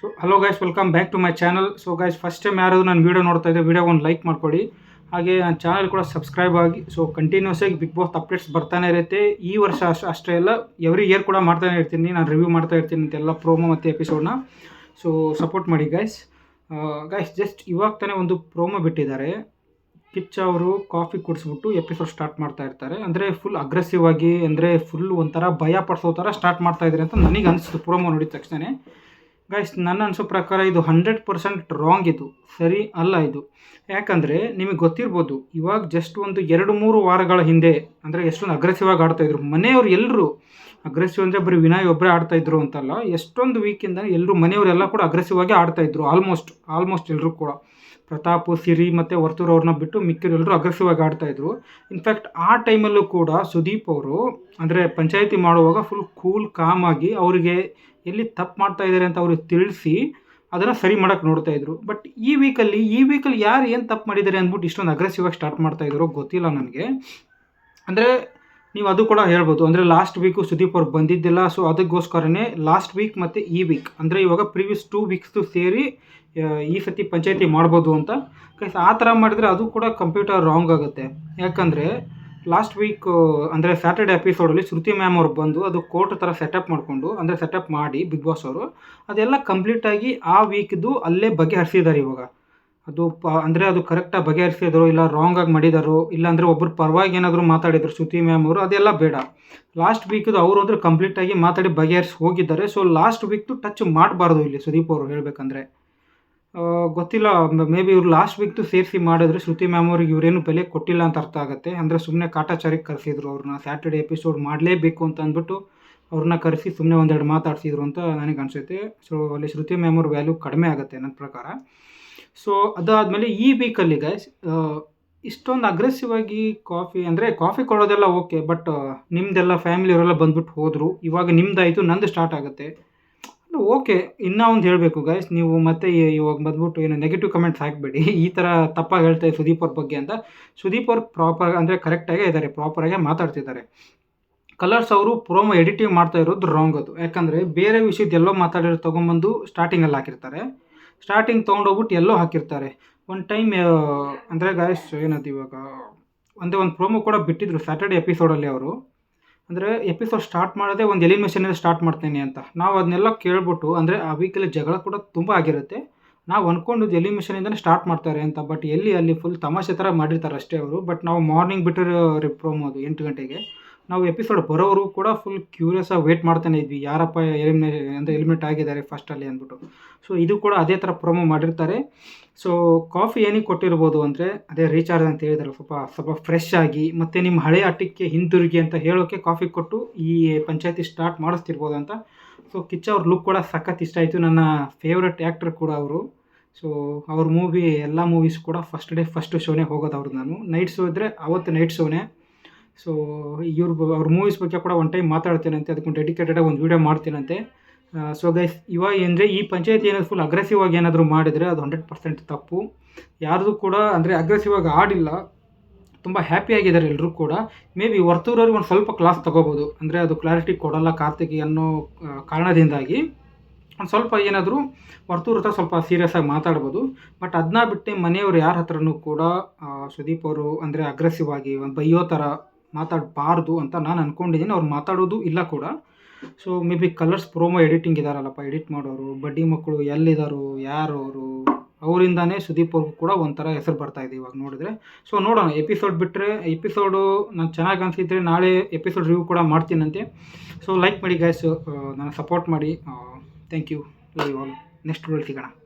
So hello guys welcome back to my channel so guys first time ಯಾರಾದರೂ ನಾನು video ನೋಡ್ತಾ ಇದ್ದೆ video ಒಂದು ಲೈಕ್ ಮಾಡ್ಕೊಡಿ. ಹಾಗೆ ನನ್ನ ಚಾನಲ್ ಕೂಡ ಸಬ್ಸ್ಕ್ರೈಬ್ ಆಗಿ ಸೊ ಕಂಟಿನ್ಯೂಸ್ ಆಗಿ ಬಿಗ್ ಬಾಸ್ ಅಪ್ಡೇಟ್ಸ್ ಬರ್ತಾನೆ ಇರುತ್ತೆ. ಈ ವರ್ಷ ಅಷ್ಟು ಅಷ್ಟೇ ಎಲ್ಲ ಎವ್ರಿ ಇಯರ್ ಕೂಡ ಮಾಡ್ತಾನೆ ಇರ್ತೀನಿ. ನಾನು ರಿವ್ಯೂ ಮಾಡ್ತಾ ಇರ್ತೀನಿ ಅಂತೆಲ್ಲ ಪ್ರೋಮೋ ಮತ್ತು ಎಪಿಸೋಡ್ನ ಸೊ ಸಪೋರ್ಟ್ ಮಾಡಿ ಗೈಸ್ ಗೈಸ್ ಜಸ್ಟ್ ಇವಾಗ ತಾನೇ ಒಂದು ಪ್ರೋಮೋ ಬಿಟ್ಟಿದ್ದಾರೆ. ಕಿಚ್ಚ ಅವರು ಕಾಫಿ ಕುಡಿಸ್ಬಿಟ್ಟು ಎಪಿಸೋಡ್ ಸ್ಟಾರ್ಟ್ ಮಾಡ್ತಾ ಇರ್ತಾರೆ. ಅಂದರೆ ಫುಲ್ ಅಗ್ರೆಸಿವ್ ಆಗಿ, ಅಂದರೆ ಫುಲ್ ಒಂಥರ ಭಯ ಪಡಿಸೋ ಥರ ಸ್ಟಾರ್ಟ್ ಮಾಡ್ತಾ ಇದ್ದಾರೆ ಅಂತ ನನಗೆ ಅನಿಸ್ತು. ಪ್ರೋಮೋ ನೋಡಿದ ತಕ್ಷಣ ಗೈಸ್ ನನ್ನ ಅನಿಸೋ ಪ್ರಕಾರ ಇದು ಹಂಡ್ರೆಡ್ ಪರ್ಸೆಂಟ್ ರಾಂಗ್ ಇದು. ಸರಿ ಅಲ್ಲ ಇದು. ಯಾಕಂದರೆ ನಿಮಗೆ ಗೊತ್ತಿರ್ಬೋದು, ಇವಾಗ ಜಸ್ಟ್ ಒಂದು ಎರಡು ಮೂರು ವಾರಗಳ ಹಿಂದೆ, ಅಂದರೆ ಎಷ್ಟೊಂದು ಅಗ್ರೆಸಿವ್ ಆಗಿ ಆಡ್ತಾಯಿದ್ರು ಮನೆಯವರು ಎಲ್ಲರೂ ಅಗ್ರೆಸಿವ್ ಅಂದರೆ ಬರೀ ವಿನಯ್ ಒಬ್ಬರೇ ಆಡ್ತಾಯಿದ್ರು ಅಂತಲ್ಲ, ಎಷ್ಟೊಂದು ವೀಕಿಂದ ಎಲ್ಲರೂ ಮನೆಯವರೆಲ್ಲ ಕೂಡ ಅಗ್ರೆಸಿವ್ ಆಗಿ ಆಡ್ತಾಯಿದ್ರು ಆಲ್ಮೋಸ್ಟ್ ಆಲ್ಮೋಸ್ಟ್ ಎಲ್ಲರೂ ಕೂಡ. ಪ್ರತಾಪ್, ಸಿರಿ ಮತ್ತು ವರ್ತೂರ್ ಅವ್ರನ್ನ ಬಿಟ್ಟು ಮಿಕ್ಕಿರು ಎಲ್ಲರೂ ಅಗ್ರೆಸಿವ್ ಆಗಿ ಆಡ್ತಾಯಿದ್ರು ಇನ್ಫ್ಯಾಕ್ಟ್ ಆ ಟೈಮಲ್ಲೂ ಕೂಡ ಸುದೀಪ್ ಅವರು, ಅಂದರೆ ಪಂಚಾಯಿತಿ ಮಾಡುವಾಗ ಫುಲ್ ಕೂಲ್ ಕಾಮಾಗಿ ಅವರಿಗೆ ಎಲ್ಲಿ ತಪ್ಪು ಮಾಡ್ತಾ ಇದ್ದಾರೆ ಅಂತ ಅವ್ರಿಗೆ ತಿಳಿಸಿ ಅದನ್ನು ಸರಿ ಮಾಡೋಕ್ಕೆ ನೋಡ್ತಾ ಇದ್ರು. ಬಟ್ ಈ ವೀಕಲ್ಲಿ ಈ ವೀಕಲ್ಲಿ ಯಾರು ಏನು ತಪ್ಪು ಮಾಡಿದ್ದಾರೆ ಅಂದ್ಬಿಟ್ಟು ಇಷ್ಟೊಂದು ಅಗ್ರೆಸಿವ್ ಆಗಿ ಸ್ಟಾರ್ಟ್ ಮಾಡ್ತಾ ಇದ್ರು ಗೊತ್ತಿಲ್ಲ ನನಗೆ. ಅಂದರೆ ನೀವು ಅದು ಕೂಡ ಹೇಳ್ಬೋದು. ಅಂದರೆ ಲಾಸ್ಟ್ ವೀಕು ಸುದೀಪ್ ಅವ್ರು ಬಂದಿದ್ದಿಲ್ಲ ಸೊ ಅದಕ್ಕೋಸ್ಕರನೇ ಲಾಸ್ಟ್ ವೀಕ್ ಮತ್ತು ಈ ವೀಕ್ ಅಂದರೆ ಇವಾಗ ಪ್ರೀವಿಯಸ್ ಟೂ ವೀಕ್ಸ್ದು ಸೇರಿ ಈ ಸತಿ ಪಂಚಾಯತಿ ಮಾಡ್ಬೋದು ಅಂತ. ಆ ಥರ ಮಾಡಿದರೆ ಅದು ಕೂಡ ಕಂಪ್ಯೂಟರ್ ರಾಂಗ್ ಆಗುತ್ತೆ. ಯಾಕಂದರೆ ಲಾಸ್ಟ್ ವೀಕ್, ಅಂದರೆ ಸ್ಯಾಟರ್ಡೆ ಎಪಿಸೋಡಲ್ಲಿ ಶ್ರುತಿ ಮ್ಯಾಮ್ ಅವ್ರು ಬಂದು ಅದು ಕೋರ್ಟ್ ಥರ ಸೆಟಪ್ ಮಾಡಿಕೊಂಡು, ಅಂದರೆ ಸೆಟಪ್ ಮಾಡಿ ಬಿಗ್ ಬಾಸ್ ಅವರು, ಅದೆಲ್ಲ ಕಂಪ್ಲೀಟಾಗಿ ಆ ವೀಕ್ದು ಅಲ್ಲೇ ಬಗೆಹರಿಸಿದ್ದಾರೆ ಇವಾಗ. ಅದು ಪ, ಅಂದರೆ ಅದು ಕರೆಕ್ಟಾಗಿ ಬಗೆಹರಿಸಿದ್ರು ಇಲ್ಲ ರಾಂಗ್ ಆಗಿ ಮಾಡಿದಾರೋ ಇಲ್ಲ ಅಂದರೆ ಒಬ್ಬರು ಪರವಾಗಿ ಏನಾದರೂ ಮಾತಾಡಿದ್ರು ಶ್ರುತಿ ಮ್ಯಾಮ್ ಅವರು, ಅದೆಲ್ಲ ಬೇಡ. ಲಾಸ್ಟ್ ವೀಕ್ದು ಅವರು ಅಂದರೆ ಕಂಪ್ಲೀಟಾಗಿ ಮಾತಾಡಿ ಬಗೆಹರಿಸಿ ಹೋಗಿದ್ದಾರೆ. ಸೊ ಲಾಸ್ಟ್ ವೀಕ್ದು ಟಚ್ ಮಾಡಬಾರ್ದು ಇಲ್ಲಿ ಸುದೀಪ್ ಅವರು ಹೇಳಬೇಕಂದ್ರೆ. ಗೊತ್ತಿಲ್ಲ, ಮೇ ಬಿ ಇವ್ರು ಲಾಸ್ಟ್ ವೀಕ್ದು ಸೇರಿಸಿ ಮಾಡಿದ್ರೆ ಶ್ರುತಿ ಮ್ಯಾಮ್ ಅವ್ರಿಗೆ ಇವರೇನು ಬೆಲೆ ಕೊಟ್ಟಿಲ್ಲ ಅಂತ ಅರ್ಥ ಆಗುತ್ತೆ. ಅಂದರೆ ಸುಮ್ಮನೆ ಕಾಟಾಚಾರಿಗೆ ಕರೆಸಿದ್ರು ಅವ್ರನ್ನ ಸ್ಯಾಟರ್ಡೆ ಎಪಿಸೋಡ್ ಮಾಡಲೇಬೇಕು ಅಂತ ಅಂದ್ಬಿಟ್ಟು ಅವ್ರನ್ನ ಕರೆಸಿ ಸುಮ್ಮನೆ ಒಂದೆರಡು ಮಾತಾಡ್ಸಿದ್ರು ಅಂತ ನನಗೆ ಅನಿಸುತ್ತೆ. ಸೊ ಅಲ್ಲಿ ಶ್ರುತಿ ಮ್ಯಾಮ್ ಅವ್ರ ವ್ಯಾಲ್ಯೂ ಕಡಿಮೆ ಆಗುತ್ತೆ ನನ್ನ ಪ್ರಕಾರ. ಸೊ ಅದಾದಮೇಲೆ ಈ ವೀಕಲ್ಲಿ ಗೈಸ್ ಇಷ್ಟೊಂದು ಅಗ್ರೆಸಿವ್ ಆಗಿ ಕಾಫಿ ಅಂದರೆ ಕಾಫಿ ಕೊಡೋದೆಲ್ಲ ಓಕೆ ಬಟ್ ನಿಮ್ಮದೆಲ್ಲ ಫ್ಯಾಮಿಲಿಯವರೆಲ್ಲ ಬಂದ್ಬಿಟ್ಟು ಹೋದರು. ಇವಾಗ ನಿಮ್ದಾಯಿತು, ನಂದು ಸ್ಟಾರ್ಟ್ ಆಗುತ್ತೆ. ಓಕೆ. ಇನ್ನೂ ಒಂದು ಹೇಳಬೇಕು ಗೈಸ್ ನೀವು ಮತ್ತೆ ಇವಾಗ ಬಂದ್ಬಿಟ್ಟು ಏನು ನೆಗೆಟಿವ್ ಕಮೆಂಟ್ಸ್ ಹಾಕಬೇಡಿ. ಈ ಥರ ತಪ್ಪಾಗಿ ಹೇಳ್ತಾ ಸುದೀಪ್ ಅವ್ರ ಬಗ್ಗೆ ಅಂತ. ಸುದೀಪ್ ಅವ್ರು ಪ್ರಾಪರ್ ಅಂದರೆ ಕರೆಕ್ಟಾಗೇ ಇದ್ದಾರೆ ಪ್ರಾಪರಾಗೇ ಮಾತಾಡ್ತಿದ್ದಾರೆ. ಕಲರ್ಸ್ ಅವರು ಪ್ರೋಮೋ ಎಡಿಟಿಂಗ್ ಮಾಡ್ತಾ ಇರೋದು ರಾಂಗ್ ಅದು. ಯಾಕಂದರೆ ಬೇರೆ ವಿಷಯದ ಎಲ್ಲೋ ಮಾತಾಡಿರೋ ತೊಗೊಂಬಂದು ಸ್ಟಾರ್ಟಿಂಗಲ್ಲಿ ಹಾಕಿರ್ತಾರೆ. ಸ್ಟಾರ್ಟಿಂಗ್ ತೊಗೊಂಡೋಗ್ಬಿಟ್ಟು ಎಲ್ಲೋ ಹಾಕಿರ್ತಾರೆ. ಒಂದು ಟೈಮ್ ಅಂದರೆ ಗಾಯಸ್ ಏನದು ಇವಾಗ, ಒಂದೇ ಒಂದು ಪ್ರೋಮೋ ಕೂಡ ಬಿಟ್ಟಿದ್ರು ಸ್ಯಾಟರ್ಡೆ ಎಪಿಸೋಡಲ್ಲಿ ಅವರು. ಅಂದರೆ ಎಪಿಸೋಡ್ ಸ್ಟಾರ್ಟ್ ಮಾಡೋದೇ ಒಂದು ಎಲಿಮಿನೇಷನಿಂದ ಸ್ಟಾರ್ಟ್ ಮಾಡ್ತೇನೆ ಅಂತ. ನಾವು ಅದನ್ನೆಲ್ಲ ಕೇಳ್ಬಿಟ್ಟು, ಅಂದರೆ ಆ ವೀಕಲ್ಲಿ ಜಗಳ ಕೂಡ ತುಂಬ ಆಗಿರುತ್ತೆ. ನಾವು ಅಂದ್ಕೊಂಡಿದ್ದು ಎಲಿಮಿನೇಷನಿಂದನೇ ಸ್ಟಾರ್ಟ್ ಮಾಡ್ತಾರೆ ಅಂತ ಬಟ್ ಎಲ್ಲಿ ಅಲ್ಲಿ ಫುಲ್ ತಮಾಷೆ ಥರ ಮಾಡಿರ್ತಾರೆ ಅಷ್ಟೇ ಅವರು. ಬಟ್ ನಾವು ಮಾರ್ನಿಂಗ್ ಬಿಟ್ಟಿರೋ ರಿಪ್ರೋಮ್ ಅದು ಎಂಟು ಗಂಟೆಗೆ. ನಾವು ಎಪಿಸೋಡ್ ಬರೋವರೆಗೂ ಕೂಡ ಫುಲ್ ಕ್ಯೂರಿಯಸ್ ಆಗಿ ವೇಟ್ ಮಾಡ್ತಾನೆ ಇದ್ವಿ. ಯಾರಪ್ಪ ಎಲಿಮಿನೇ ಅಂದರೆ ಎಲಿಮಿನೇಟ್ ಆಗಿದ್ದಾರೆ ಫಸ್ಟಲ್ಲಿ ಅಂದ್ಬಿಟ್ಟು. ಸೊ ಇದು ಕೂಡ ಅದೇ ಥರ ಪ್ರೊಮೋ ಮಾಡಿರ್ತಾರೆ. ಸೊ ಕಾಫಿ ಏನಿಗೆ ಕೊಟ್ಟಿರ್ಬೋದು ಅಂದರೆ, ಅದೇ ರೀಚಾರ್ಜ್ ಅಂತ ಹೇಳಿದಾರೆ ಸ್ವಲ್ಪ ಸ್ವಲ್ಪ ಫ್ರೆಶ್ ಆಗಿ, ಮತ್ತು ನಿಮ್ಮ ಹಳೆಯ ಆಟಕ್ಕೆ ಹಿಂತಿರುಗಿ ಅಂತ ಹೇಳೋಕ್ಕೆ ಕಾಫಿ ಕೊಟ್ಟು ಈ ಪಂಚಾಯತಿ ಸ್ಟಾರ್ಟ್ ಮಾಡಿಸ್ತಿರ್ಬೋದು ಅಂತ. ಸೊ ಕಿಚ್ಚ ಅವ್ರ ಲುಕ್ ಕೂಡ ಸಖತ್ ಇಷ್ಟ ಆಯಿತು. ನನ್ನ ಫೇವ್ರೆಟ್ ಆ್ಯಕ್ಟರ್ ಕೂಡ ಅವರು. ಸೊ ಅವ್ರ ಮೂವಿ ಎಲ್ಲ ಮೂವೀಸ್ ಕೂಡ ಫಸ್ಟ್ ಡೇ ಫಸ್ಟ್ ಶೋನೇ ಹೋಗೋದು ಅವ್ರದ್ದು ನಾನು. ನೈಟ್ ಶೋ ಇದ್ದರೆ ಅವತ್ತು ನೈಟ್ ಶೋನೇ ಸೊ ಇವ್ರ ಅವ್ರ ಮೂವೀಸ್ ಬಗ್ಗೆ ಕೂಡ ಒನ್ ಟೈಮ್ ಮಾತಾಡ್ತೀನಂತೆ, ಅದಕ್ಕೊಂದು ಡೆಡಿಕೇಟೆಡಾಗಿ ಒಂದು ವೀಡಿಯೋ ಮಾಡ್ತೀನಂತೆ. ಸೊ ಗೈಸ್ ಇವಾಗ ಏನಂದರೆ ಈ ಪಂಚಾಯತಿ ಏನಾದ್ರು ಫುಲ್ ಅಗ್ರೆಸಿವ್ ಆಗಿ ಏನಾದರೂ ಮಾಡಿದರೆ ಅದು ಹಂಡ್ರೆಡ್ ಪರ್ಸೆಂಟ್ ತಪ್ಪು. ಯಾರ್ದು ಕೂಡ ಅಂದರೆ ಅಗ್ರೆಸಿವ್ ಆಗಿ ಆಡಿಲ್ಲ, ತುಂಬ ಹ್ಯಾಪಿಯಾಗಿದ್ದಾರೆ ಎಲ್ಲರೂ ಕೂಡ. ಮೇ ಬಿ ವರ್ತೂರವ್ರಿಗೆ ಒಂದು ಸ್ವಲ್ಪ ಕ್ಲಾಸ್ ತೊಗೋಬೋದು. ಅಂದರೆ ಅದು ಕ್ಲಾರಿಟಿ ಕೊಡಲ್ಲ ಕಾರ್ತಿಕಿ ಅನ್ನೋ ಕಾರಣದಿಂದಾಗಿ. ಒಂದು ಸ್ವಲ್ಪ ಏನಾದರೂ ವರ್ತೂರ್ ಹತ್ರ ಸ್ವಲ್ಪ ಸೀರಿಯಸ್ ಆಗಿ ಮಾತಾಡ್ಬೋದು. ಬಟ್ ಅದನ್ನ ಬಿಟ್ಟು ಮನೆಯವರು ಯಾರ ಹತ್ರನೂ ಕೂಡ ಸುದೀಪ್ ಅವರು ಅಂದರೆ ಅಗ್ರೆಸಿವ್ ಆಗಿ ಒಂದು ಬೈಯೋ ಥರ ಮಾತಾಡಬಾರ್ದು ಅಂತ ನಾನು ಅಂದ್ಕೊಂಡಿದ್ದೀನಿ ಅವ್ರು ಮಾತಾಡೋದು ಇಲ್ಲ ಕೂಡ. So maybe Colors promo editing ಇದಾರಲ್ಲಪ್ಪ edit ಮಾಡೋರು, ಬಡ್ಡಿ ಮಕ್ಕಳು ಎಲ್ಲಿದ್ದಾರೋ ಯಾರು ಅವರು ಅವರಿಂದಾನೇ ಸುದೀಪ್ ಅವ್ರಿಗೂ ಕೂಡ ಒಂಥರ ಹೆಸರು ಬರ್ತಾ ಇದೆ ಇವಾಗ ನೋಡಿದ್ರೆ. ಸೊ ನೋಡೋಣ ಎಪಿಸೋಡ್ ಬಿಟ್ಟರೆ ಎಪಿಸೋಡು ನಾನು ಚೆನ್ನಾಗಿ ಅನಿಸಿದ್ರೆ ನಾಳೆ ಎಪಿಸೋಡ್ ರಿವ್ಯೂ ಕೂಡ ಮಾಡ್ತೀನಂತೆ. ಸೊ ಲೈಕ್ ಮಾಡಿ ಗ್ಯಾಸ್ ನಾನು ಸಪೋರ್ಟ್ ಮಾಡಿ. Thank you love you all next ಸಿಗೋಣ.